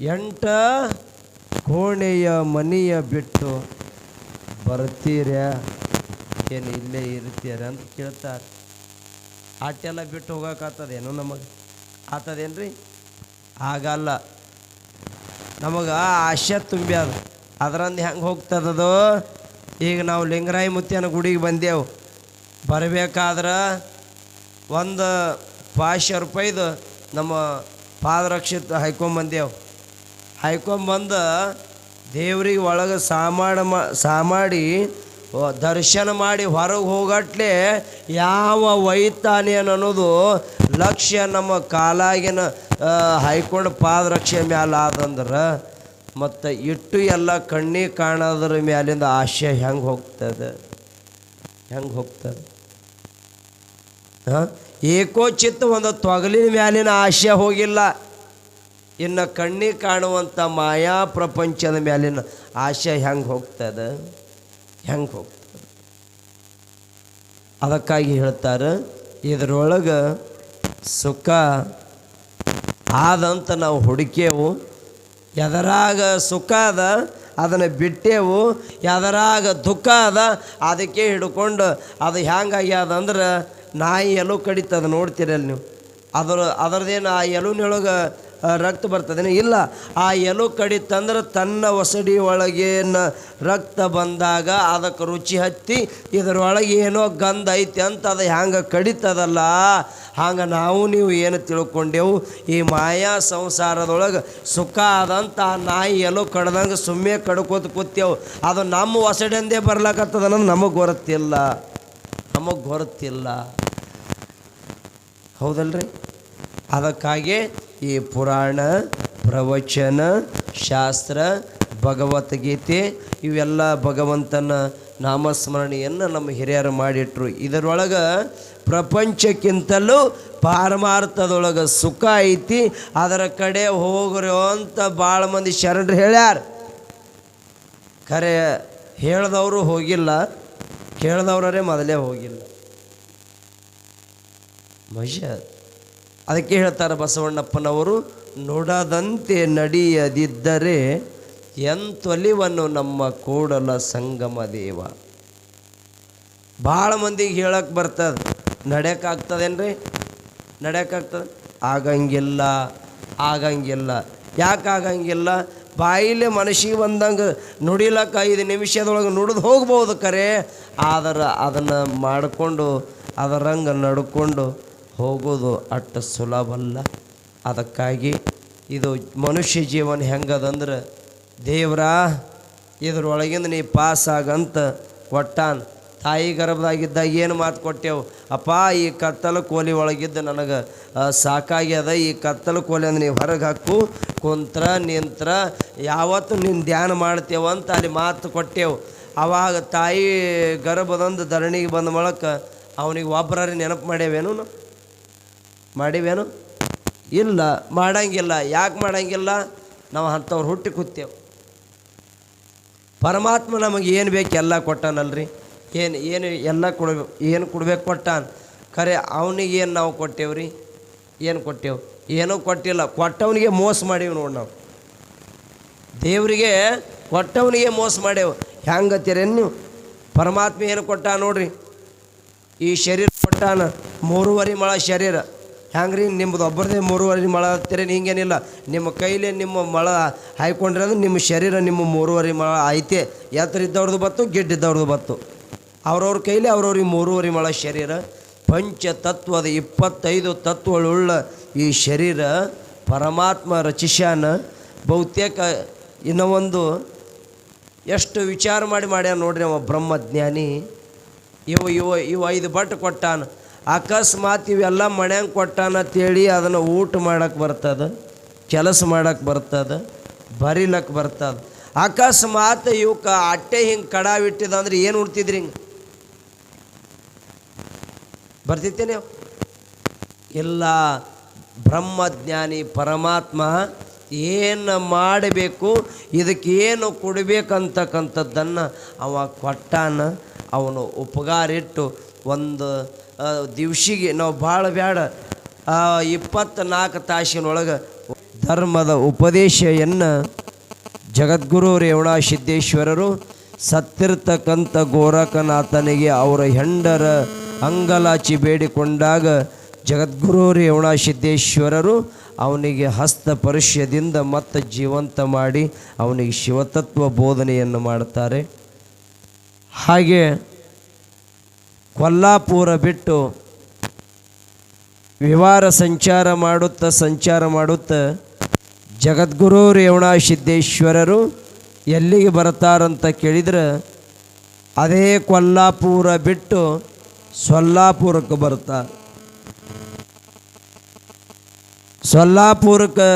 ಎಂಟ ಕೋಣೆಯ ಮನೆಯ ಬಿಟ್ಟು ಬರ್ತೀರ್ಯಾ ಏನು ಇಲ್ಲೇ ಇರ್ತೀರ ಅಂತ ಕೇಳ್ತಾರೆ. ಆಟೆಲ್ಲ ಬಿಟ್ಟು ಹೋಗೋಕ್ಕಾಗ್ತದೇನು ನಮಗೆ. ಆತದೇನ್ರಿ ಆಗಲ್ಲ. ನಮಗೆ ಆಶೆ ತುಂಬ್ಯಾದ ಅದರಂದು ಹೆಂಗೆ ಹೋಗ್ತದದು? ಈಗ ನಾವು ಲಿಂಗರಾಯ ಮುತ್ತಿಯನ್ನು ಗುಡಿಗೆ ಬಂದೆವು. ಬರಬೇಕಾದ್ರೆ ಒಂದು ಪಾಶ ರೂಪಾಯಿದು ನಮ್ಮ ಪಾದರಕ್ಷಿತ ಹೈಕೊಂಬಂದೆವು. ಹೈಕೊಂಬಂದು ದೇವ್ರಿಗೆ ಒಳಗೆ ಸಾಮಾಡ ಸಾಮಾಡಿ ದರ್ಶನ ಮಾಡಿ ಹೊರಗೆ ಹೋಗಟ್ಲೆ ಯಾವ ಒಯ್ತಾನೆ ಅನ್ನೋದು ಲಕ್ಷ್ಯ ನಮ್ಮ ಕಾಲಾಗಿನ ಹಾಯ್ಕೊಂಡು ಪಾದರಕ್ಷೆ ಮ್ಯಾಲ ಆದಂದ್ರೆ ಮತ್ತು ಇಟ್ಟು ಎಲ್ಲ ಕಣ್ಣಿಗೆ ಕಾಣೋದ್ರ ಮ್ಯಾಲಿಂದ ಆಶೆ ಹೆಂಗೆ ಹೋಗ್ತದೆ? ಹೆಂಗೆ ಹೋಗ್ತದೆ? ಹಾಂ? ಏಕೋಚಿತ್ತ ಒಂದು ತೊಗಲಿನ ಮ್ಯಾಲಿನ ಆಶೆ ಹೋಗಿಲ್ಲ. ಇನ್ನು ಕಣ್ಣಿಗೆ ಕಾಣುವಂಥ ಮಾಯಾ ಪ್ರಪಂಚದ ಮೇಲಿನ ಆಶೆ ಹೆಂಗೆ ಹೋಗ್ತದ? ಹೆಂಗೆ ಹೋಗ್ತದೆ? ಅದಕ್ಕಾಗಿ ಹೇಳ್ತಾರೆ, ಇದರೊಳಗೆ ಸುಖ ಆದಂತ ನಾವು ಹುಡುಕೇವು ಎದರಾಗ ಸುಖ ಅದ ಅದನ್ನು ಬಿಟ್ಟೇವು, ಎದರಾಗ ದುಃಖ ಅದ ಅದಕ್ಕೆ ಹಿಡ್ಕೊಂಡು ಅದು ಹೆಂಗಾಗ್ಯದ ಅಂದ್ರೆ ನಾಯಿ ಎಲ್ಲೂ ಕಡಿತದ ನೋಡ್ತೀರಲ್ಲ ನೀವು. ಅದರ, ಅದರದೇನು ಆ ಎಲುನೊಳಗೆ ರಕ್ತ ಬರ್ತದೇನು ಇಲ್ಲ, ಆ ಎಲು ಕಡಿತಂದ್ರೆ ತನ್ನ ಒಸಡಿ ಒಳಗೇನು ರಕ್ತ ಬಂದಾಗ ಅದಕ್ಕೆ ರುಚಿ ಹತ್ತಿ ಇದರೊಳಗೆ ಏನೋ ಗಂಧ ಐತಿ ಅಂತ ಅದು ಹ್ಯಾಂಗೆ ಕಡಿತದಲ್ಲ, ಹಂಗೆ ನಾವು ನೀವು ಏನು ತಿಳ್ಕೊಂಡೆವು, ಈ ಮಾಯಾ ಸಂಸಾರದೊಳಗೆ ಸುಖ ಆದಂತ ಆ ನಾಯಿ ಎಲ್ಲೋ ಕಡ್ದಂಗೆ ಸುಮ್ಮನೆ ಕಡ್ಕೋತ ಕೂತೇವು ಅದು ನಮ್ಮ ಒಸಡಿಂದೇ ಬರ್ಲಾಕತ್ತದ ನಮಗೆ ಗೊತ್ತಿಲ್ಲ ನಮಗೆ ಗೊತ್ತಿಲ್ಲ ಹೌದಲ್ರಿ? ಅದಕ್ಕಾಗಿ ಈ ಪುರಾಣ, ಪ್ರವಚನ, ಶಾಸ್ತ್ರ ಭಗವದ್ಗೀತೆ ಇವೆಲ್ಲ ಭಗವಂತನ ನಾಮಸ್ಮರಣೆಯನ್ನು ನಮ್ಮ ಹಿರಿಯರು ಮಾಡಿಟ್ರು. ಇದರೊಳಗೆ ಪ್ರಪಂಚಕ್ಕಿಂತಲೂ ಪಾರಮಾರ್ಥದೊಳಗೆ ಸುಖ ಐತಿ, ಅದರ ಕಡೆ ಹೋಗ್ರೋ ಅಂತ ಭಾಳ ಮಂದಿ ಶರಣರು ಹೇಳ್ಯಾರ. ಖರೆ, ಹೇಳ್ದವರು ಹೋಗಿಲ್ಲ ಕೇಳ್ದವ್ರೇ ಮೊದಲೇ ಹೋಗಿಲ್ಲ. ಮಜ ಅದಕ್ಕೆ ಹೇಳ್ತಾರೆ ಬಸವಣ್ಣಪ್ಪನವರು, ನುಡದಂತೆ ನಡೆಯದಿದ್ದರೆ ಎಂತೊಲಿವನ್ನು ನಮ್ಮ ಕೂಡಲ ಸಂಗಮ ದೇವ. ಭಾಳ ಮಂದಿಗೆ ಹೇಳಕ್ಕೆ ಬರ್ತದೆ, ನಡೆಯೋಕ್ಕಾಗ್ತದೇನ್ರಿ? ನಡೆಯೋಕ್ಕಾಗ್ತದೆ? ಆಗಂಗಿಲ್ಲ ಆಗಂಗಿಲ್ಲ. ಯಾಕೆ ಆಗಂಗಿಲ್ಲ? ಬಾಯಿಲೆ ಮನಸ್ಸಿಗೆ ಬಂದಂಗೆ ನುಡಿಲಕ್ಕ ಐದು ನಿಮಿಷದೊಳಗೆ ನುಡಿದು ಹೋಗ್ಬೋದು ಕರೆ. ಆದ್ರೆ ಅದನ್ನು ಮಾಡಿಕೊಂಡು, ಅದರಂಗೆ ನಡ್ಕೊಂಡು ಹೋಗೋದು ಅಷ್ಟು ಸುಲಭಲ್ಲ ಅದಕ್ಕಾಗಿ ಇದು ಮನುಷ್ಯ ಜೀವನ ಹೆಂಗದಂದ್ರೆ, ದೇವ್ರ, ಇದ್ರೊಳಗಿಂದ ನೀ ಪಾಸ್ ಆಗಂತ ಕೊಟ್ಟಾನ ತಾಯಿ ಗರ್ಭದಾಗಿದ್ದಾಗ ಏನು ಮಾತು ಕೊಟ್ಟೆವು? ಅಪ್ಪ, ಈ ಕತ್ತಲು ಕೋಲಿ ಒಳಗಿದ್ದು ನನಗೆ ಸಾಕಾಗ್ಯದ. ಈ ಕತ್ತಲು ಕೋಲಿ ಅಂದ್ರೆ ನೀವು ಹೊರಗೆ ಹಾಕು, ಕುಂತ್ರ, ನಿಂತ್ರ. ಯಾವತ್ತು ನಿನ್ನ ಧ್ಯಾನ ಮಾಡ್ತೇವೆ ಅಂತ ಅಲ್ಲಿ ಮಾತು ಕೊಟ್ಟೆವು. ಅವಾಗ ತಾಯಿ ಗರ್ಭದೊಂದು ಧರಣಿಗೆ ಬಂದ ಮೊಳಕ ಅವನಿಗೆ ಒಬ್ಬರೇ ನೆನಪು ಮಾಡ್ಯವೇನು? ನಾವು ಮಾಡಿವೇನು? ಇಲ್ಲ, ಮಾಡಂಗಿಲ್ಲ. ಯಾಕೆ ಮಾಡಂಗಿಲ್ಲ? ನಾವು ಅಂಥವ್ರು ಹುಟ್ಟಿ ಕೂತೇವೆ. ಪರಮಾತ್ಮ ನಮಗೆ ಏನು ಬೇಕು ಎಲ್ಲ ಕೊಟ್ಟಾನಲ್ರಿ? ಏನು ಏನು ಎಲ್ಲ ಕೊಡಬೇಕು ಏನು ಕೊಡ್ಬೇಕು ಕೊಟ್ಟಾನ? ಖರೆ ಅವನಿಗೆ ಏನು ನಾವು ಕೊಟ್ಟೇವ್ರಿ? ಏನು ಕೊಟ್ಟೇವು? ಏನೂ ಕೊಟ್ಟಿಲ್ಲ. ಕೊಟ್ಟವನಿಗೆ ಮೋಸ ಮಾಡೀವಿ ನೋಡಿ ನಾವು. ದೇವರಿಗೆ ಕೊಟ್ಟವನಿಗೆ ಮೋಸ ಮಾಡೇವು ಹೆಂಗತ್ತೀರೇನು ನೀವು? ಪರಮಾತ್ಮ ಏನು ಕೊಟ್ಟ ನೋಡ್ರಿ? ಈ ಶರೀರ ಕೊಟ್ಟಾನ? ಮೂರುವರೆ ಮಳ ಶರೀರ. ಹೆಂಗ್ರಿ? ನಿಮ್ಮದು ಒಬ್ಬರದೇ ಮೂರುವರೆ ಮಳ ಹತ್ತಿರ ಹಿಂಗೇನಿಲ್ಲ ನಿಮ್ಮ ಕೈಲೇ ನಿಮ್ಮ ಮಳ ಹಾಯ್ಕೊಂಡ್ರೆ ಅಂದ್ರೆ ನಿಮ್ಮ ಶರೀರ ನಿಮ್ಮ ಮೂರುವರೆ ಮಳ ಐತೆ. ಎತ್ತರ ಇದ್ದವ್ರದ್ದು ಬತ್ತು, ಗಿಡ್ಡಿದ್ದವ್ರದ್ದು ಬತ್ತು. ಅವ್ರವ್ರ ಕೈಲಿ ಅವ್ರವ್ರಿಗೆ ಮೂರುವರೆ ಮಳ ಶರೀರ. ಪಂಚ ತತ್ವದ ಇಪ್ಪತ್ತೈದು ತತ್ವಗಳುಳ್ಳ ಈ ಶರೀರ ಪರಮಾತ್ಮ ರಚಿಸ್ಯಾನ. ಬಹುತೇಕ ಇನ್ನೂ ಒಂದು ಎಷ್ಟು ವಿಚಾರ ಮಾಡಿ ಮಾಡ್ಯಾನ ನೋಡ್ರಿ ಅವ ಬ್ರಹ್ಮಜ್ಞಾನಿ. ಇವ ಇವ ಇವ ಐದು ಬಟ್ ಕೊಟ್ಟಾನ. ಅಕಸ್ಮಾತ್ ಇವೆಲ್ಲ ಮಣ್ಯಂಗೆ ಕೊಟ್ಟಾನ ಅಂತೇಳಿ ಅದನ್ನು ಊಟ ಮಾಡೋಕ್ಕೆ ಬರ್ತದ, ಕೆಲಸ ಮಾಡೋಕ್ಕೆ ಬರ್ತದ ಬರಿಲಕ್ಕೆ ಬರ್ತದ. ಅಕಸ್ಮಾತ್ ಇವಕ್ಕೆ ಅಟ್ಟೆ ಹಿಂಗೆ ಕಡಾವಿಟ್ಟಿದ ಅಂದ್ರೆ ಏನು ಉಡ್ತಿದ್ರಿ ಹಿಂಗೆ? ಬರ್ತಿತ್ತೇನೆ ಇಲ್ಲ, ಬ್ರಹ್ಮಜ್ಞಾನಿ ಪರಮಾತ್ಮ ಏನು ಮಾಡಬೇಕು, ಇದಕ್ಕೇನು ಕೊಡಬೇಕಂತಕ್ಕಂಥದ್ದನ್ನು ಅವ ಕೊಟ್ಟಾನ, ಅವನು ಉಪಗಾರಿಟ್ಟು ಒಂದು ದಿವ್ಸಿಗೆ ನಾವು ಭಾಳ ಬೇಡ ಇಪ್ಪತ್ತ್ನಾಲ್ಕು ತಾಸಿನೊಳಗೆ ಧರ್ಮದ ಉಪದೇಶೆಯನ್ನು ಜಗದ್ಗುರು ರೇವಣ ಸಿದ್ದೇಶ್ವರರು ಸತ್ತಿರ್ತಕ್ಕಂಥ ಗೋರಖನಾಥನಿಗೆ ಅವರ ಹೆಂಡರ ಅಂಗಲಾಚಿ ಬೇಡಿಕೊಂಡಾಗ ಜಗದ್ಗುರು ರೇವಣ ಸಿದ್ದೇಶ್ವರರು ಅವನಿಗೆ ಹಸ್ತ ಪರುಷ್ಯದಿಂದ ಮತ್ತೆ ಜೀವಂತ ಮಾಡಿ ಅವನಿಗೆ ಶಿವತತ್ವ ಬೋಧನೆಯನ್ನು ಮಾಡುತ್ತಾರೆ. ಹಾಗೆ ಕೊಲ್ಲಾಪುರ ಬಿಟ್ಟು ವಿವಾರ ಸಂಚಾರ ಮಾಡುತ್ತಾ ಸಂಚಾರ ಮಾಡುತ್ತ ಜಗದ್ಗುರು ರೇವಣ ಸಿದ್ದೇಶ್ವರರು ಎಲ್ಲಿಗೆ ಬರ್ತಾರಂತ ಕೇಳಿದ್ರೆ ಅದೇ ಕೊಲ್ಲಾಪುರ ಬಿಟ್ಟು ಸೊಲ್ಲಾಪುರಕ್ಕೆ ಬರ್ತಾರೆ ಸೊಲ್ಲಾಪುರಕ್ಕೆ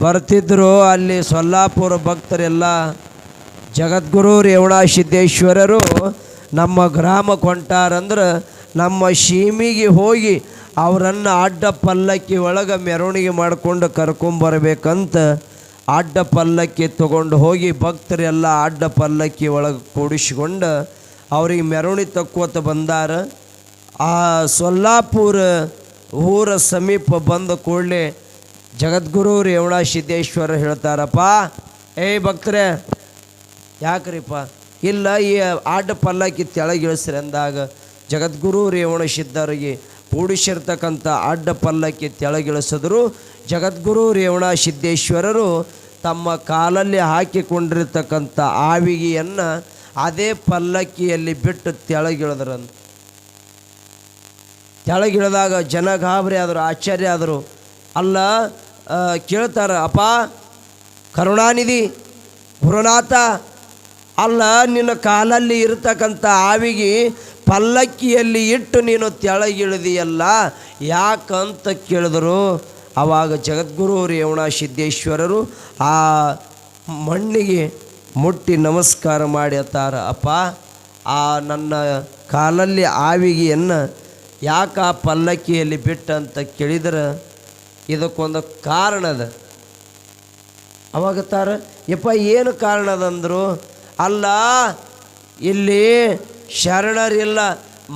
ಬರ್ತಿದ್ರು ಅಲ್ಲಿ ಸೊಲ್ಲಾಪುರ ಭಕ್ತರೆಲ್ಲ ಜಗದ್ಗುರು ರೇವಣಾ ಸಿದ್ದೇಶ್ವರರು ನಮ್ಮ ಗ್ರಾಮಕ್ಕೆ ಹೊಂಟಾರಂದ್ರೆ ನಮ್ಮ ಶೀಮಿಗೆ ಹೋಗಿ ಅವರನ್ನು ಅಡ್ಡ ಪಲ್ಲಕ್ಕಿ ಒಳಗೆ ಮೆರವಣಿಗೆ ಮಾಡಿಕೊಂಡು ಕರ್ಕೊಂಬರ್ಬೇಕಂತ ಅಡ್ಡ ಪಲ್ಲಕ್ಕಿ ತಗೊಂಡು ಹೋಗಿ ಭಕ್ತರೆಲ್ಲ ಅಡ್ಡ ಪಲ್ಲಕ್ಕಿ ಒಳಗೆ ಕೂಡಿಸಿಕೊಂಡು ಅವ್ರಿಗೆ ಮೆರವಣಿಗೆ ತಕ್ಕೋತ ಬಂದಾರ. ಆ ಸೊಲ್ಲಾಪುರ ಊರ ಸಮೀಪ ಬಂದ ಕೂಡಲೇ ಜಗದ್ಗುರು ರೇವಣ ಸಿದ್ದೇಶ್ವರ ಹೇಳ್ತಾರಪ್ಪ, ಏಯ್ ಭಕ್ತರೇ, ಯಾಕ್ರಿಪ್ಪ? ಇಲ್ಲ, ಈ ಆಟ ಪಲ್ಲಕ್ಕಿ ತೆಳಗಿಳಿಸ್ರಿ ಅಂದಾಗ ಜಗದ್ಗುರು ರೇವಣ ಸಿದ್ಧರಿಗೆ ಕೂಡಿಸಿರ್ತಕ್ಕಂಥ ಅಡ್ಡ ಪಲ್ಲಕ್ಕಿ ತೆಳಗಿಳಿಸಿದ್ರು. ಜಗದ್ಗುರು ರೇವಣ ಸಿದ್ದೇಶ್ವರರು ತಮ್ಮ ಕಾಲಲ್ಲಿ ಹಾಕಿಕೊಂಡಿರ್ತಕ್ಕಂಥ ಆವಿಗೆಯನ್ನು ಅದೇ ಪಲ್ಲಕ್ಕಿಯಲ್ಲಿ ಬಿಟ್ಟು ತೆಳಗಿಳಿದ್ರಂತ. ತೆಳಗಿಳಿದಾಗ ಜನ ಗಾಬರಿ ಆದರು, ಆಶ್ಚರ್ಯ ಆದರು. ಅಲ್ಲ ಕೇಳ್ತಾರೆ, ಅಪ್ಪ, ಕರುಣಾನಿಧಿ, ಗುರುನಾಥ ಅಲ್ಲ, ನಿನ್ನ ಕಾಲಲ್ಲಿ ಇರತಕ್ಕಂಥ ಆವಿಗೆ ಪಲ್ಲಕ್ಕಿಯಲ್ಲಿ ಇಟ್ಟು ನೀನು ತೆಳಗಿಳಿದಿಯಲ್ಲ? ಯಾಕಂತ ಕೇಳಿದರು. ಆವಾಗ ಜಗದ್ಗುರು ರೇವಣ ಸಿದ್ದೇಶ್ವರರು ಆ ಮಣ್ಣಿಗೆ ಮುಟ್ಟಿ ನಮಸ್ಕಾರ ಮಾಡಿ ಅತ್ತಾರ ಅಪ್ಪ, ಆ ನನ್ನ ಕಾಲಲ್ಲಿ ಆವಿಗೆಯನ್ನು ಯಾಕೆ ಆ ಪಲ್ಲಕ್ಕಿಯಲ್ಲಿ ಬಿಟ್ಟಂತ ಕೇಳಿದ್ರೆ? ಇದಕ್ಕೊಂದು ಕಾರಣ ಅದ. ಅವಾಗ ತಾರ, ಯಪ್ಪ, ಏನು ಕಾರಣ ಅದಂದ್ರು? ಅಲ್ಲ, ಇಲ್ಲಿ ಶರಣರಿಲ್ಲ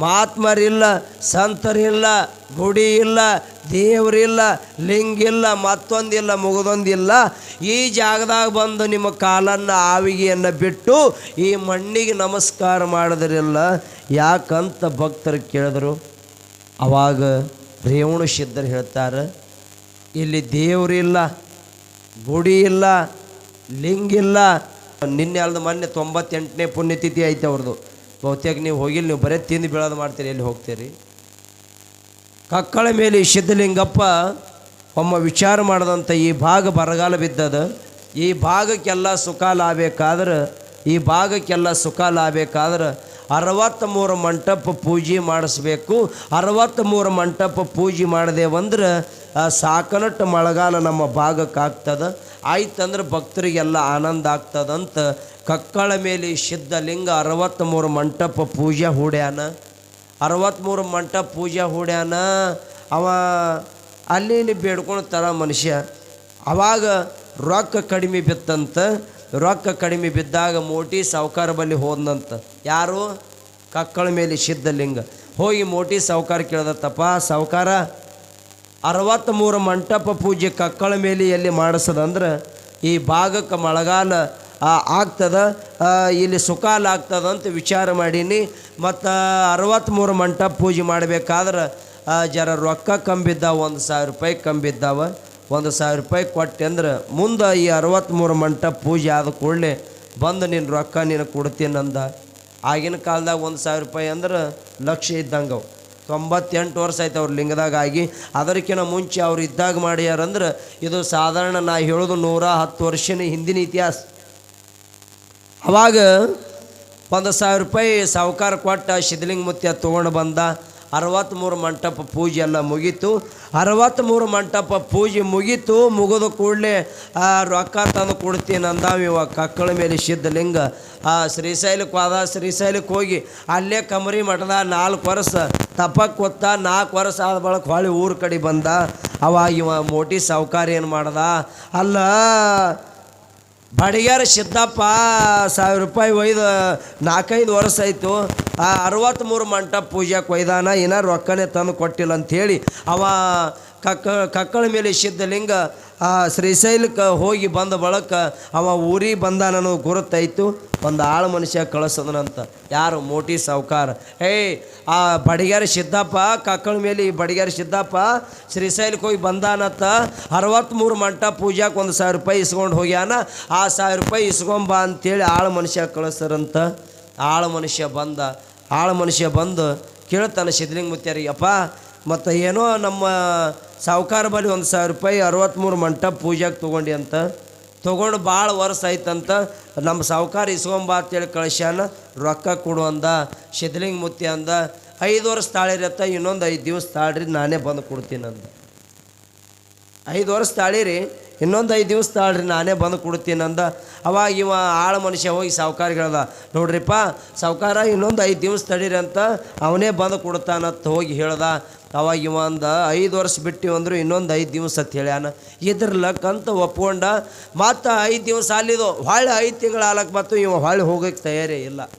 ಮಹಾತ್ಮರಿಲ್ಲ ಸಂತರಿಲ್ಲ ಗುಡಿ ಇಲ್ಲ ದೇವರಿಲ್ಲ, ಲಿಂಗಿಲ್ಲ, ಮತ್ತೊಂದಿಲ್ಲ, ಮುಗಿದೊಂದಿಲ್ಲ. ಈ ಜಾಗದಾಗ ಬಂದು ನಿಮ್ಮ ಕಾಲನ್ನು ಆವಿಗೆಯನ್ನು ಬಿಟ್ಟು ಈ ಮಣ್ಣಿಗೆ ನಮಸ್ಕಾರ ಮಾಡಿದ್ರಿಲ್ಲ ಯಾಕಂತ ಭಕ್ತರು ಕೇಳಿದ್ರು. ಅವಾಗ ರೇವಣ ಸಿದ್ಧರು ಹೇಳ್ತಾರೆ, ಇಲ್ಲಿ ದೇವರಿಲ್ಲ ಗುಡಿ ಇಲ್ಲ ಲಿಂಗಿಲ್ಲ ನಿನ್ನೆ ಅಲ್ದ ಮೊನ್ನೆ ತೊಂಬತ್ತೆಂಟನೇ ಪುಣ್ಯತಿಥಿ ಐತೆ ಅವ್ರದ್ದು ಬಹುತೇಕ ನೀವು ಹೋಗಿಲ್ಲ, ನೀವು ಬರೀ ತಿಂದು ಬೀಳೋದು ಮಾಡ್ತೀರಿ, ಎಲ್ಲಿ ಹೋಗ್ತೀರಿ? ಕಕ್ಕಳ ಮೇಲೆ ಸಿದ್ಧಲಿಂಗಪ್ಪ ಒಮ್ಮ ವಿಚಾರ ಮಾಡಿದಂಥ ಈ ಭಾಗ ಬರಗಾಲ ಬಿದ್ದದ. ಈ ಭಾಗಕ್ಕೆಲ್ಲ ಸುಖ ಲಾಭಬೇಕಾದ್ರೆ ಈ ಭಾಗಕ್ಕೆಲ್ಲ ಸುಖ ಲಾಬೇಕಾದ್ರೆ ಅರವತ್ತ್ಮೂರು ಮಂಟಪ ಪೂಜೆ ಮಾಡಿಸ್ಬೇಕು. ಅರವತ್ತ್ಮೂರು ಮಂಟಪ ಪೂಜೆ ಮಾಡಿದೆವಂದ್ರೆ ಸಾಕನಟ್ಟು ಮಳೆಗಾಲ ನಮ್ಮ ಭಾಗಕ್ಕೆ ಆಗ್ತದೆ ಆಯ್ತಂದ್ರೆ ಭಕ್ತರಿಗೆಲ್ಲ ಆನಂದ ಆಗ್ತದಂತ ಕಕ್ಕಳ ಮೇಲೆ ಸಿದ್ಧಲಿಂಗ ಅರವತ್ತ್ಮೂರು ಮಂಟಪ ಪೂಜೆ ಹೂಡ್ಯಾನ. ಅರವತ್ತ್ಮೂರು ಮಂಟಪ ಪೂಜೆ ಹೂಡ್ಯಾನ. ಅವ ಅಲ್ಲಿ ಬೇಡ್ಕೊಂಡು ತರ ಮನುಷ್ಯ. ಅವಾಗ ರೊಕ್ಕ ಕಡಿಮೆ ಬಿತ್ತಂತ, ರೊಕ್ಕ ಕಡಿಮೆ ಬಿದ್ದಾಗ ಮೋಟಿ ಸಾವುಕಾರ ಬಳಿ ಹೋದಂತ ಯಾರು? ಕಕ್ಕಳ ಮೇಲೆ ಸಿದ್ಧಲಿಂಗ ಹೋಗಿ ಮೋಟಿ ಸಾವುಕಾರ ಕೇಳ್ದತ್ತಪ್ಪ, ಸಾವುಕಾರ ಅರವತ್ತ್ಮೂರು ಮಂಟಪ ಪೂಜೆ ಕಕ್ಕಳ ಮೇಲೆ ಎಲ್ಲಿ ಮಾಡಿಸದಂದ್ರೆ ಈ ಭಾಗಕ್ಕೆ ಮಳೆಗಾಲ ಆಗ್ತದ ಇಲ್ಲಿ ಸುಕಾಲ ಆಗ್ತದ ಅಂತ ವಿಚಾರ ಮಾಡೀನಿ. ಮತ್ತು ಅರವತ್ತ್ಮೂರು ಮಂಟಪ ಪೂಜೆ ಮಾಡಬೇಕಾದ್ರೆ ಜರ ರೊಕ್ಕ ಕಂಬಿದ್ದಾವೆ, ಒಂದು ಸಾವಿರ ರೂಪಾಯಿ ಕಂಬಿದ್ದಾವೆ, ಒಂದು ಸಾವಿರ ರೂಪಾಯಿ ಕೊಟ್ಟೆ ಅಂದ್ರೆ ಮುಂದೆ ಈ ಅರವತ್ತ್ಮೂರು ಮಂಟಪ ಪೂಜೆ ಆದ ಕೂಡಲೇ ಬಂದು ನಿನ್ನ ರೊಕ್ಕ ನೀನು ಕೊಡ್ತೀನಿ ಅಂದ. ಆಗಿನ ಕಾಲದಾಗ ಒಂದು ಸಾವಿರ ರೂಪಾಯಿ ಅಂದ್ರೆ ಲಕ್ಷ ಇದ್ದಂಗೆ ತೊಂಬತ್ತೆಂಟು ವರ್ಷ ಆಯ್ತು ಅವ್ರ ಲಿಂಗದಾಗ ಆಗಿ ಅದಕ್ಕಿಂತ ಮುಂಚೆ ಅವ್ರು ಇದ್ದಾಗ ಮಾಡ್ಯಾರಂದ್ರೆ ಇದು ಸಾಧಾರಣ ನಾ ಹೇಳೋದು ನೂರ ಹತ್ತು ವರ್ಷನ ಹಿಂದಿನ ಇತಿಹಾಸ. ಅವಾಗ ಒಂದು ಸಾವಿರ ರೂಪಾಯಿ ಸಾವುಕಾರ ಕೊಟ್ಟ ಸಿದ್ಧಲಿಂಗ ಮುತ್ಯ ತೊಗೊಂಡು ಬಂದ. ಅರವತ್ತ್ಮೂರು ಮಂಟಪ ಪೂಜೆ ಎಲ್ಲ ಮುಗೀತು. ಅರವತ್ತ್ಮೂರು ಮಂಟಪ ಪೂಜೆ ಮುಗೀತು. ಮುಗಿದ ಕೂಡಲೇ, ಆ, ರೊಕ್ಕ ತಂದು ಕೊಡ್ತೀನಿ ಅಂದಾವ ಇವ ಕಕ್ಕಳ ಮೇಲೆ ಸಿದ್ಧಲಿಂಗ. ಆ ಶ್ರೀಶೈಲಕ್ಕೆ ಹೋದ ಶ್ರೀಶೈಲಕ್ಕೆ ಹೋಗಿ ಅಲ್ಲೇ ಕಮರಿ ಮಠದ ನಾಲ್ಕು ವರ್ಷ ತಪ್ಪಕ್ಕೆ ಹೊತ್ತ ನಾಲ್ಕು ವರ್ಷ ಆದ ಬಳಕ ಹೊಳ್ಳಿ ಊರ ಕಡೆ ಬಂದ. ಅವ ಇವ ಮೋಟಿ ಸಾವುಕಾರ ಏನು ಮಾಡ್ದ? ಅಲ್ಲ ಬಡಿಗ್ಯಾರ ಸಿದ್ದಪ್ಪ ಸಾವಿರ ರೂಪಾಯಿ ಒಯ್ದು ನಾಲ್ಕೈದು ವರ್ಷ ಆಯಿತು. ಆ ಅರವತ್ತ್ಮೂರು ಮಂಟಪ ಪೂಜೆಗೆ ಒಯ್ದಾನ ಏನಾರು ರೊಕ್ಕನೇ ತಂದು ಕೊಟ್ಟಿಲ್ಲ ಅಂಥೇಳಿ ಅವ ಕಕ್ಕ ಕಕ್ಕಳ ಮೇಲೆ ಸಿದ್ಧಲಿಂಗ ಆ ಶ್ರೀಶೈಲಕ್ಕೆ ಹೋಗಿ ಬಂದ ಬಳಕ ಅವ ಊರಿಗೆ ನನಗೆ ಗುರುತಾಯ್ತು, ಒಂದು ಆಳು ಮನುಷ್ಯ ಕಳಿಸದನಂತ. ಯಾರು ಮೋಟಿ ಸಾವುಕಾರ? ಏಯ್ ಆ ಬಡಿಗ್ಯಾರ ಸಿದ್ದಪ್ಪ ಕಕ್ಕಳ ಮೇಲೆ ಈ ಬಡಿಗ್ಯಾರ ಸಿದ್ದಪ್ಪ ಶ್ರೀಶೈಲಕ್ಕೆ ಹೋಗಿ ಬಂದಾನತ್ತ ಅರವತ್ತ್ಮೂರು ಮಂಟ ಪೂಜಾಕ್ಕೆ ಒಂದು ಸಾವಿರ ರೂಪಾಯಿ ಇಸ್ಕೊಂಡು ಹೋಗ್ಯಾನ. ಆ ಸಾವಿರ ರೂಪಾಯಿ ಇಸ್ಕೊಂಬ ಅಂತೇಳಿ ಆಳು ಮನುಷ್ಯ ಕಳಿಸ್ತಾರಂತ ಆಳು ಮನುಷ್ಯ ಬಂದ. ಆಳು ಮನುಷ್ಯ ಬಂದು ಕೇಳ್ತಾನೆ ಸಿದ್ಧಲಿಂಗ ಮುತ್ಯಾರಿಗೆ ಅಪ್ಪ, ಮತ್ತು ಏನೋ ನಮ್ಮ ಸಾವುಕಾರ ಬಳಿ ಒಂದು ಸಾವಿರ ರೂಪಾಯಿ ಅರವತ್ತ್ಮೂರು ಮಂಟಪ ಪೂಜೆಗೆ ತೊಗೊಂಡು ಅಂತ. ತೊಗೊಂಡು ಭಾಳ ವರ್ಷ ಆಯ್ತಂತ. ನಮ್ಮ ಸಾವುಕಾರ ಇಸ್ಕೊಂಬ ಅಂತೇಳಿ ಕಳಿಸ್ಯಾನ, ರೊಕ್ಕ ಕೊಡು ಅಂದ ಶಿದ್ಲಿಂಗ ಮುತ್ತಿ ಅಂದ. ಐದು ವರ್ಷ ತಾಳಿರತ್ತ, ಇನ್ನೊಂದು ಐದು ದಿವಸ ತಾಳ್ರಿ, ನಾನೇ ಬಂದು ಕೊಡ್ತೀನಿ ಅಂದ. ಐದು ವರ್ಷ ತಾಳಿರಿ, ಇನ್ನೊಂದು ಐದು ದಿವಸ ತಾಳ್ರಿ, ನಾನೇ ಬಂದು ಕೊಡ್ತೀನಿ ಅಂದ. ಅವಾಗ ಇವ ಆಳು ಮನುಷ್ಯ ಹೋಗಿ ಸಾವುಕಾರ ಹೇಳ್ದ, ನೋಡ್ರಿಪ್ಪ, ಸಾವುಕಾರ ಇನ್ನೊಂದು ಐದು ದಿವಸ ತಡೀರಿ ಅಂತ, ಅವನೇ ಬಂದು ಕೊಡ್ತಾನಂತ ಹೋಗಿ ಹೇಳ್ದ. ಅವಾಗ ಇವ ಅಂದ, ಐದು ವರ್ಷ ಬಿಟ್ಟಿವಿ ಅಂದ್ರೆ ಇನ್ನೊಂದು ಐದು ದಿವಸ ಅಂತ ಹೇಳ್ಯಾನ. ಇದ್ರ ಲಕ್ಕಂತ ಒಪ್ಕೊಂಡ, ಮತ್ತು ಐದು ದಿವಸ ಅಲ್ಲಿದು, ಹೊಳ್ಳಿ ಐದು ತಿಂಗಳು ಆಲಕ್ಕೆ ಮತ್ತು ಇವ ಹೊಳ್ಳಿ ಹೋಗೋಕ್ಕೆ ತಯಾರೇ ಇಲ್ಲ.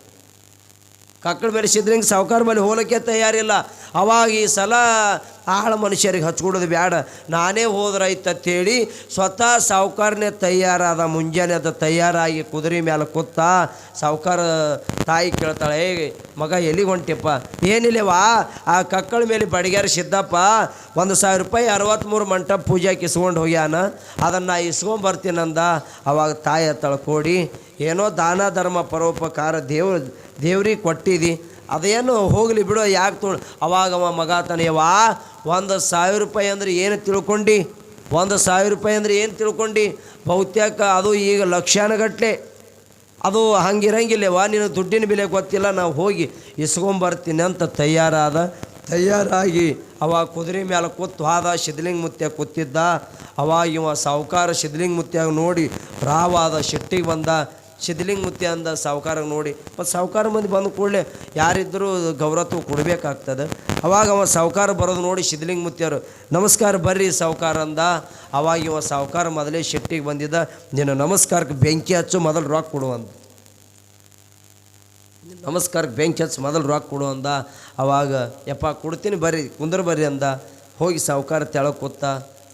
ಕಕ್ಕಳು ಮೆರೆಸಿದ್ರೆ ಹಿಂಗೆ ಸಾವುಕಾರ ಮೇಲೆ ಹೋಲಕ್ಕೆ ತಯಾರಿಲ್ಲ. ಅವಾಗ ಈ ಸಲ ಆಳ ಮನುಷ್ಯರಿಗೆ ಹಚ್ಕೊಡೋದು ಬ್ಯಾಡ. ನಾನೇ ಹೋದ್ರಾಯ್ತು ಅಂತೇಳಿ ಸ್ವತಃ ಸಾವುಕಾರನೇ ತಯಾರಾದ ಮುಂಜಾನೆ ಅದು ತಯಾರಾಗಿ ಕುದುರೆ ಮೇಲೆ ಕೂತ ಸಾವುಕಾರ ತಾಯಿ ಕೇಳ್ತಾಳೆ ಏ ಮಗ ಎಲ್ಲಿಗೆ ಹೊಂಟಿಪ್ಪ ಏನಿಲ್ಲವಾ ಆ ಕಕ್ಕಳ ಮೇಲೆ ಬಡಿಗ್ಯಾರ ಸಿದ್ದಪ್ಪ, ಒಂದು ಸಾವಿರ ರೂಪಾಯಿ ಅರವತ್ತ್ಮೂರು ಮಂಟಪ ಪೂಜೆಗೆ ಇಸ್ಕೊಂಡು ಹೋಗ್ಯಾನ, ಅದನ್ನು ಇಸ್ಕೊಂಬರ್ತೀನಂದ ಅವಾಗ ತಾಯಿ ಹತ್ತಳ ಕೊಡಿ, ಏನೋ ದಾನ ಧರ್ಮ ಪರೋಪಕಾರ ದೇವ್ರ, ದೇವ್ರಿಗೆ ಕೊಟ್ಟಿದಿ. ಅದೇನು ಹೋಗಲಿ ಬಿಡು, ಯಾಕೆ ತೊಗೊಂಡು ಅವಾಗ ಅವ ಮಗ ತನೆಯವ ಒಂದು ಸಾವಿರ ರೂಪಾಯಿ ಅಂದ್ರೆ ಏನು ತಿಳ್ಕೊಂಡು? ಒಂದು ಸಾವಿರ ರೂಪಾಯಿ ಅಂದ್ರೆ ಏನು ತಿಳ್ಕೊಂಡು? ಬಹುತೇಕ ಅದು ಈಗ ಲಕ್ಷಾನುಗಟ್ಟಲೆ ಅದು ಹಂಗಿರಂಗಿಲ್ಲವಾ ನೀನು ದುಡ್ಡಿನ ಬೆಲೆ ಗೊತ್ತಿಲ್ಲ, ನಾವು ಹೋಗಿ ಇಸ್ಕೊಂಬರ್ತೀನಿ ಅಂತ ತಯಾರಾದ, ತಯಾರಾಗಿ ಅವ ಕುದುರೆ ಮೇಲೆ ಕೂತು ಹಾದ, ಶಿದ್ಲಿಂಗ್ ಮುತ್ಯ ಕೂತಿದ್ದ. ಅವಾಗ ಇವ ಸಾವುಕಾರ ಶಿದ್ಲಿಂಗ್ ಮುತ್ಯಾಗ ನೋಡಿ ರಾವಾದ ಶೆಟ್ಟಿಗೆ ಬಂದ ಶಿದ್ಲಿಂಗ ಮುತ್ಯ ಅಂದ ಸಾವುಕಾರ ನೋಡಿ. ಮತ್ತು ಸಾವುಕಾರ ಮಂದಿ ಬಂದ ಕೂಡಲೇ ಯಾರಿದ್ದರೂ ಗೌರತ್ವ ಕೊಡಬೇಕಾಗ್ತದೆ. ಅವಾಗ ಅವ ಸಾವುಕಾರ ಬರೋದು ನೋಡಿ ಶಿದ್ಲಿಂಗ ಮುತ್ಯರು, ನಮಸ್ಕಾರ ಬರ್ರಿ ಸಾವುಕಾರ ಅಂದ. ಅವಾಗ ಇವ ಸಾವುಕಾರ ಮೊದಲೇ ಶೆಟ್ಟಿಗೆ ಬಂದಿದ್ದ ನೀನು ನಮಸ್ಕಾರಕ್ಕೆ ಬೆಂಕಿ ಹಚ್ಚು ಮೊದಲು ರೊಕ್ಕ ಕೊಡು ಅಂದ. ನಮಸ್ಕಾರಕ್ಕೆ ಬೆಂಕಿ ಹಚ್ಚು ಮೊದಲು ರೊಕ್ಕ ಕೊಡು ಅಂದ. ಅವಾಗ, ಯಪ್ಪ, ಕೊಡ್ತೀನಿ ಬರ್ರಿ, ಕುಂದ್ರ ಬರ್ರಿ ಅಂದ. ಹೋಗಿ ಸಾವುಕಾರ ತೆಳಗೆ ಕೂತ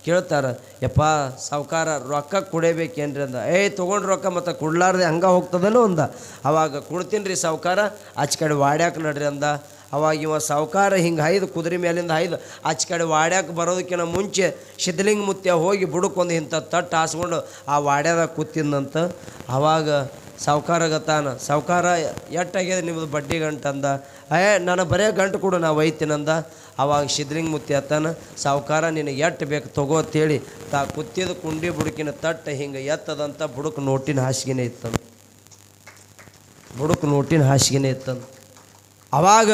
ಕೇಳ್ತಾರ, ಯಪ್ಪ, ಸಾವುಕಾರ ರೊಕ್ಕ ಕುಡಿಬೇಕೇನ್ರಿ ಅಂದ. ಏಯ್ ತೊಗೊಂಡು ರೊಕ್ಕ ಮತ್ತು ಕೊಡ್ಲಾರ್ದೆ ಹಂಗೆ ಹೋಗ್ತದಲ್ಲ ಅಂದ. ಅವಾಗ ಕೊಡ್ತೀನಿ ರೀ ಸಾವುಕಾರ, ಆಚೆ ಕಡೆ ವಾಡ್ಯಾಕ ನಡ್ರಿ ಅಂದ. ಅವಾಗ ಇವ ಸಾವುಕಾರ ಹಿಂಗೆ ಹೈದು, ಕುದುರೆ ಮೇಲಿಂದ ಹೈದು, ಆಚೆ ಕಡೆ ವಾಡ್ಯಾಕ ಬರೋದಕ್ಕಿಂತ ಮುಂಚೆ ಸಿದ್ಧಲಿಂಗ ಮುತ್ಯ ಹೋಗಿ ಬುಡಕ್ಕೊಂದು ಇಂಥ ತಟ್ಟು ಹಾಸ್ಕೊಂಡು ಆ ವಾಡ್ಯಾದಾಗ ಕೂತಿದ್ನಂತ. ಅವಾಗ ಸಾವುಕಾರಗತಾನ ಸಾವುಕಾರ, ಎಟ್ಟಾಗ್ಯದ ನಿಮ್ಮದು ಬಡ್ಡಿ ಗಂಟು? ಅಂದ. ಏ ನಾನು ಬರೇ ಗಂಟು ಕೊಡು ನಾ ಒಯ್ತೀನಂದ. ಅವಾಗ ಸಿದ್ಲಿಂಗ ಮುತ್ತಿ ಅತ್ತಾನ, ಸಾವುಕಾರ, ನಿನಗೆ ಎಟ್ಟು ಬೇಕು ತಗೋ ತಾ ಕುತ್ತಿದ ಕುಂಡಿ ಬುಡುಕಿನ ತಟ್ಟ ಹಿಂಗೆ ಎತ್ತದಂತ ಬುಡುಕು ನೋಟಿನ ಹಾಸಿಗೆನೇ ಇತ್ತಂತ. ಬುಡುಕು ನೋಟಿನ ಹಾಸಿಗೆನೇ ಇತ್ತಂತ. ಅವಾಗ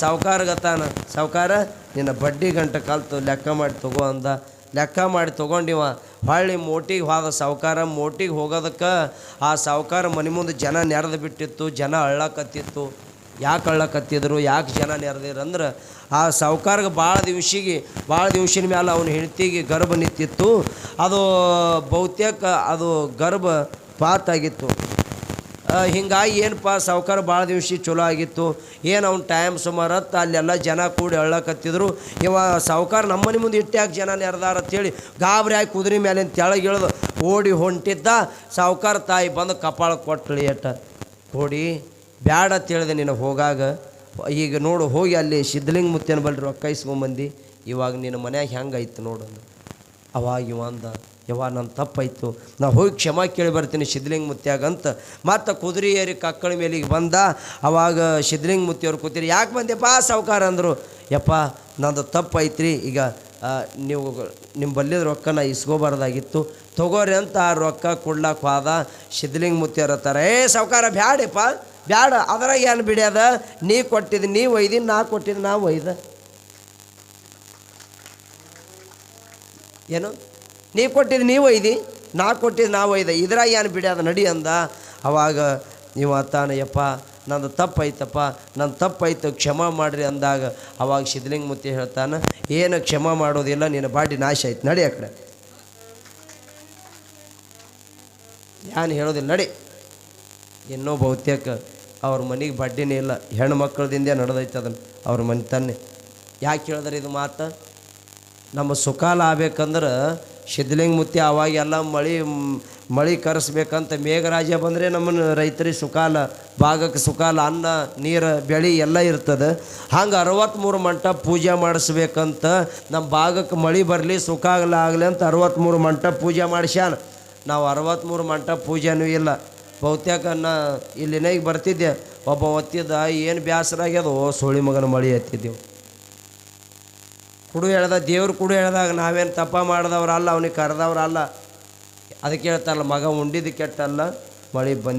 ಸಾವುಕಾರಗತಾನ ಸಾವುಕಾರ, ನಿನ್ನ ಬಡ್ಡಿ ಗಂಟೆ ಕಲ್ತು ಲೆಕ್ಕ ಮಾಡಿ ತಗೋ ಅಂದ. ಲೆಕ್ಕ ಮಾಡಿ ತೊಗೊಂಡಿವ. ಹೊಳ್ಳಿ ಮೋಟಿಗೆ ಹೋದ ಸಾವುಕಾರ, ಮೋಟಿಗೆ ಹೋಗೋದಕ್ಕೆ ಆ ಸಾವುಕಾರ ಮನೆ ಮುಂದೆ ಜನ ನೆರೆದು ಬಿಟ್ಟಿತ್ತು, ಜನ ಅಳ್ಳಕತ್ತಿತ್ತು. ಯಾಕೆ ಅಳ್ಳಕತ್ತಿದ್ರು ಯಾಕೆ ಜನ ನೆರೆದಿರು ಅಂದ್ರೆ ಆ ಸಾವುಕಾರ್ಗೆ ಭಾಳ ದಿವ್ಸಿಗೆ ಭಾಳ ದಿವ್ಸಿನ ಮೇಲೆ ಅವನ ಹೆಂಡತಿಗೆ ಗರ್ಭ ನಿಂತಿತ್ತು. ಅದು ಬಹುತೇಕ ಅದು ಗರ್ಭ ಪಾತಾಗಿತ್ತು ಹೀಗಾಗಿ ಏನಪ್ಪ ಸಾವುಕಾರ ಭಾಳ ದಿವಸ ಚಲೋ ಆಗಿತ್ತು. ಏನು ಅವ್ನು ಟೈಮ್ ಸುಮಾರತ್ತು ಅಲ್ಲೆಲ್ಲ ಜನ ಕೂಡಿ ಅಳ್ಳಕತ್ತಿದ್ರು ಇವ ಸಾವುಕಾರ ನಮ್ಮನೆ ಮುಂದೆ ಇಟ್ಟ್ಯಾಕೆ ಜನ ನೆರೆದಾರ ಅಂತೇಳಿ ಗಾಬರಿ ಆಗಿ ಕುದುರೆ ಮೇಲೆ ತೆಳಗೆ ಓಡಿ ಹೊಂಟಿದ್ದ. ಸಾವುಕಾರ ತಾಯಿ ಬಂದು ಕಪಾಳ ಕೊಟ್ಟಳು ಎಟ್ಟ ಓಡಿ ಬ್ಯಾಡ ಹೇಳಿದೆ ನೀನು ಹೋಗಾಗ. ಈಗ ನೋಡು, ಹೋಗಿ ಅಲ್ಲಿ ಸಿದ್ಧಲಿಂಗ ಮುತ್ತೇನ ಬಲ್ರಿ ರೊಕ್ಕ ಇಸ್ಕೊಂಬಂದು. ಇವಾಗ ನಿನ್ನ ಮನ್ಯಾಗ ಹೆಂಗಾಯ್ತು ನೋಡು ಅಂದ. ಅವಾಗ ಇವ ಅಂದ, ಯವ್ವ ನನ್ನ ತಪ್ಪಾಯಿತು. ನಾ ಹೋಗಿ ಕ್ಷಮಾ ಕೇಳಿ ಬರ್ತೀನಿ ಸಿದ್ಧಲಿಂಗ ಮುತ್ಯಾಗ ಅಂತ. ಮತ್ತು ಕುದುರೆ ಏರಿ ಕಕ್ಕಳ ಮೇಲಿಗೆ ಬಂದ. ಅವಾಗ ಸಿದ್ಧಲಿಂಗ ಮುತ್ತಿಯವ್ರು ಕೂತೀರಿ, ಯಾಕೆ ಬಂದೆಪ್ಪ ಸಾವುಕಾರ ಅಂದರು. ಯಪ್ಪ, ನಂದು ತಪ್ಪಾಯ್ತು ರೀ ಈಗ ನೀವು ನಿಮ್ಮ ಬಲ್ಲಿದ ರೊಕ್ಕ ನಾ ಇಸ್ಕೋಬಾರ್ದಾಗಿತ್ತು. ತಗೋರಿ ಅಂತ ಆ ರೊಕ್ಕ ಕೊಡ್ಲಾಕ ಹೋದ. ಸಿದ್ಧಲಿಂಗ ಮುತ್ತಿಯವ್ರ ಹತ್ತಾರ ಏ ಸಾವುಕಾರ, ಬ್ಯಾಡಪ್ಪ. ಬ್ಯಾಡ, ಅದರ ಏನು ಬಿಡ್ಯದ ನೀ ಕೊಟ್ಟಿದ್ದು ನೀ ಒಯ್ದು ನಾ ಕೊಟ್ಟಿದ್ದು ನಾ ಒಯ್ದ. ಏನು? ನೀ ಕೊಟ್ಟಿದ್ದು ನೀ ಒಯ್ದಿ, ನಾ ಕೊಟ್ಟಿದ್ದು ನಾ ಒಯ್ದ. ಇದ್ರಾಗ ಏನು ಬಿಡ್ಯದ ನಡಿ ಅಂದ. ಅವಾಗ ನೀವು ಅತ್ತಾನಯ್ಯಪ್ಪ ಯಪ್ಪ, ನಂದು ತಪ್ಪೈತಪ್ಪ ನನ್ನ ತಪ್ಪೈತು, ಕ್ಷಮ ಮಾಡ್ರಿ ಅಂದಾಗ ಅವಾಗ ಸಿದ್ಧಲಿಂಗ ಮುತ್ತಿ ಹೇಳ್ತಾನೆ, ಏನು ಕ್ಷಮ ಮಾಡೋದಿಲ್ಲ, ನಿನ್ನ ಬಾಡಿ ನಾಶ ಆಯ್ತು. ನಡಿ ಆ ಕಡೆ. ಏನು ಹೇಳೋದಿಲ್ಲ, ನಡಿ. ಇನ್ನೂ ಬಹುತೇಕ ಅವ್ರ ಮನೆಗೆ ಬಡ್ಡಿನೇ ಇಲ್ಲ. ಹೆಣ್ಣು ಮಕ್ಕಳದಿಂದ ನಡೆದೈತೆ ಅದನ್ನು. ಅವ್ರ ಮನೆ ತನ್ನೆ ಯಾಕೆ ಹೇಳಿದ್ರೆ ಇದು ಮಾತು? ನಮ್ಮ ಸುಕಾಲ ಆಗ್ಬೇಕಂದ್ರೆ ಸಿದ್ಧಲಿಂಗ ಮುತ್ತಿ ಅವಾಗೆಲ್ಲ ಮಳೆ ಮಳೆ ಕರೆಸ್ಬೇಕಂತ ಮೇಘರಾಜ ಬಂದರೆ ನಮ್ಮನ್ನು ರೈತರಿಗೆ ಸುಖಾಲ, ಭಾಗಕ್ಕೆ ಸುಖಾಲ, ಅನ್ನ, ನೀರು, ಬೆಳೆ ಎಲ್ಲ ಇರ್ತದೆ. ಹಂಗೆ ಅರವತ್ತ್ಮೂರು ಮಂಟಪ ಪೂಜೆ ಮಾಡಿಸ್ಬೇಕಂತ ನಮ್ಮ ಭಾಗಕ್ಕೆ ಮಳೆ ಬರಲಿ ಸುಖಾಗಲ ಆಗಲಿ ಅಂತ ಅರವತ್ತ್ಮೂರು ಮಂಟಪ ಪೂಜೆ ಮಾಡಿಸ್ಯಾನ. ನಾವು ಅರವತ್ತ್ಮೂರು ಮಂಟಪ ಪೂಜೆನೂ ಇಲ್ಲ. ಬಹುತೇಕ ನಾ ಇಲ್ಲಿನ ಈಗ ಬರ್ತಿದ್ದೆ. ಒಬ್ಬ ಒತ್ತಿದ್ದ ಏನು ಬೇಸರ ಆಗ್ಯದೋ ಸೋಳಿ ಮಗನ ಮಳೆ ಎತ್ತಿದ್ದೆವು. ಕುಡು ಹೇಳ್ದ, ದೇವ್ರು ಕುಡು ಹೇಳ್ದಾಗ ನಾವೇನು ತಪ್ಪ ಮಾಡಿದವ್ರಲ್ಲ, ಅವನಿಗೆ ಕರೆದವ್ರಲ್ಲ. ಅದಕ್ಕೆ ಹೇಳ್ತಾರಲ್ಲ, ಮಗ ಉಂಡಿದ್ದು ಕೆಟ್ಟಲ್ಲ, ಮಳೆ ಬಂದು